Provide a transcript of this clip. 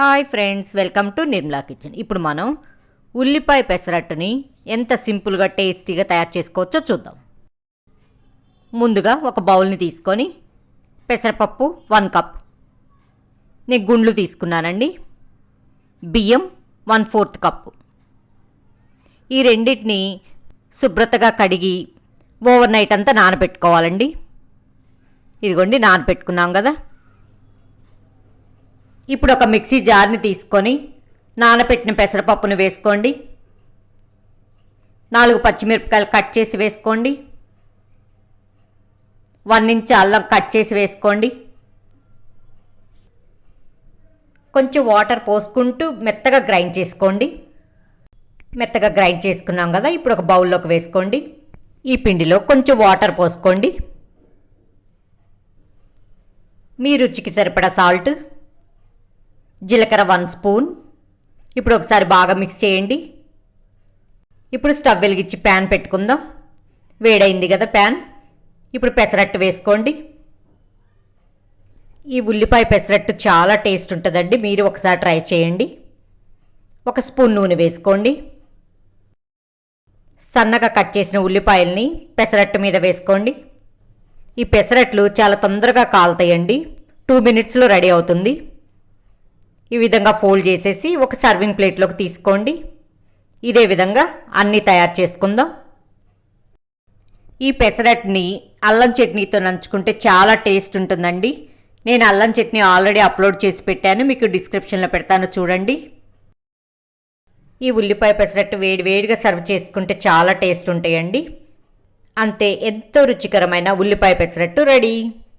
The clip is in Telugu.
Hi friends welcome to Nirmala kitchen. ఇప్పుడు మనం ఉల్లిపాయ పెసరట్టుని ఎంత సింపుల్గా టేస్టీగా తయారు చేసుకోవచ్చో చూద్దాం. ముందుగా ఒక బౌల్ని తీసుకొని పెసరపప్పు వన్ కప్. నేను గుండ్లు తీసుకున్నానండి. బియ్యం వన్ ఫోర్త్ కప్పు ఈ రెండింటిని శుభ్రతగా కడిగి ఓవర్ నైట్ అంతా నానబెట్టుకోవాలండి. ఇదిగోండి నానబెట్టుకున్నాం కదా. ఇప్పుడు ఒక మిక్సీ జార్ని తీసుకొని నానబెట్టిన పెసరపప్పును వేసుకోండి. నాలుగు పచ్చిమిరపకాయలు కట్ చేసి వేసుకోండి. వన్ ఇంచ్ అల్లం కట్ చేసి వేసుకోండి. కొంచెం వాటర్ పోసుకుంటూ మెత్తగా గ్రైండ్ చేసుకోండి. మెత్తగా గ్రైండ్ చేసుకున్నాం కదా ఇప్పుడు ఒక బౌల్లోకి వేసుకోండి. ఈ పిండిలో కొంచెం వాటర్ పోసుకోండి. మీ రుచికి సరిపడా సాల్ట్ జీలకర్ర వన్ స్పూన్. ఇప్పుడు ఒకసారి బాగా మిక్స్ చేయండి. ఇప్పుడు స్టవ్ వెలిగించి ప్యాన్ పెట్టుకుందాం. వేడైంది కదా ప్యాన్. ఇప్పుడు పెసరట్టు వేసుకోండి. ఈ ఉల్లిపాయ పెసరట్టు చాలా టేస్ట్ ఉంటుందండి. మీరు ఒకసారి ట్రై చేయండి. ఒక స్పూన్ నూనె వేసుకోండి. సన్నగా కట్ చేసిన ఉల్లిపాయల్ని పెసరట్టు మీద వేసుకోండి. ఈ పెసరట్లు చాలా తొందరగా కాలుతాయండి. టూ మినిట్స్లో రెడీ అవుతుంది. ఈ విధంగా ఫోల్డ్ చేసేసి ఒక సర్వింగ్ ప్లేట్లోకి తీసుకోండి. ఇదే విధంగా అన్నీ తయారు చేసుకుందాం. ఈ పెసరట్ని అల్లం చట్నీతో నంచుకుంటే చాలా టేస్ట్ ఉంటుందండి. నేను అల్లం చట్నీ ఆల్రెడీ అప్లోడ్ చేసి పెట్టాను మీకు డిస్క్రిప్షన్లో పెడతాను చూడండి. ఈ ఉల్లిపాయ పెసరట్టు వేడి వేడిగా సర్వ్ చేసుకుంటే చాలా టేస్ట్ ఉంటాయండి. అంతే ఎంతో రుచికరమైన ఉల్లిపాయ పెసరట్టు రెడీ.